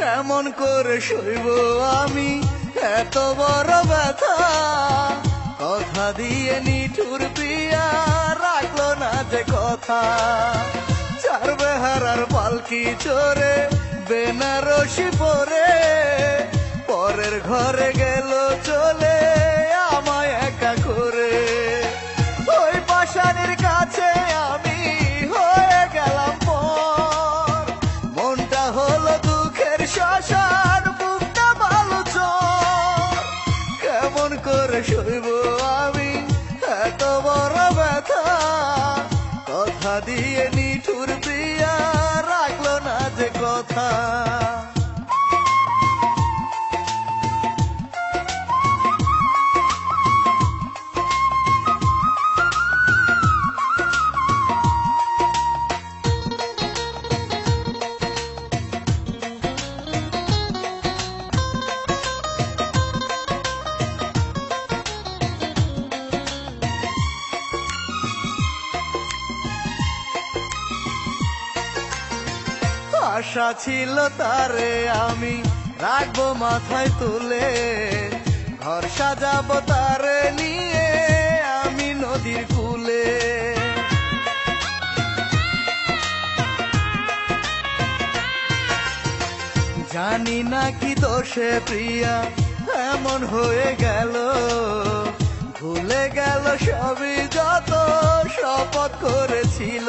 কেমন করে সইব আমি? এত বড় ব্যথা। কথা দিয়ে নিঠুর পিয়া রাখল না যে কথা। চার বেহারার পালকি চোরে, বেনারসি পরে, পরের ঘরে গেল চলে। কথা আশা ছিল তারে আমি রাখব মাথায় তুলে। ঘর সাজাবো তারে নিয়ে আমি নদীর কুলে। জানি না কি দোষে প্রিয়া, এমন হয়ে গেল। ভুলে গেল সবই যত শপথ করেছিল।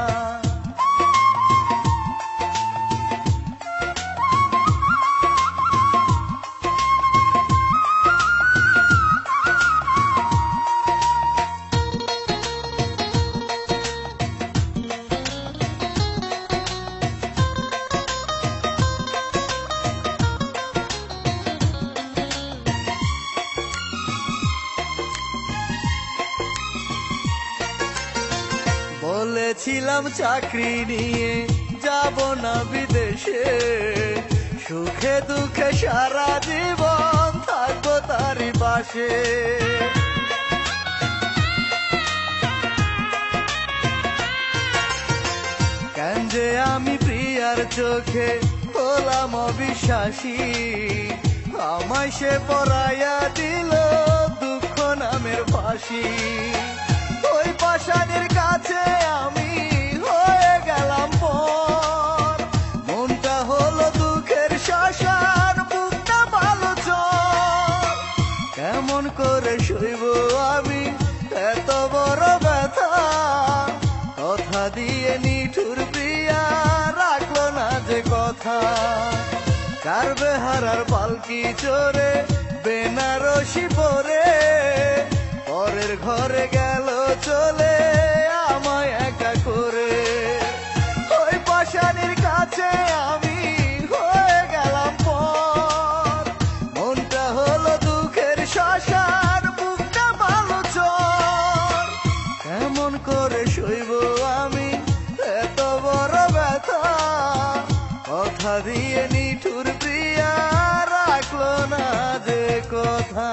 বলেছিলাম চাকরি নিয়ে, যাব না বিদেশে। সুখে দুঃখে সারা জীবন থাকব তারই পাশে। কেন যে আমি প্রিয়ার চোখে হলাম অবিশ্বাসী, আমায় সে পরাইয়া দিল দুঃখ নামের ফাঁসি। ওই পাশানির কেমন করে শুইব আমি? এত বড় ব্যথা। কথা দিয়ে নিঠুর প্রিয়া, রাখল না যে কথা। কার বেহারার পালকি চোরে, বেনারসি পরে? পরের ঘরে গেল চলে দিয়ে নিঠুর প্রিয়া রাখল না যে কথা।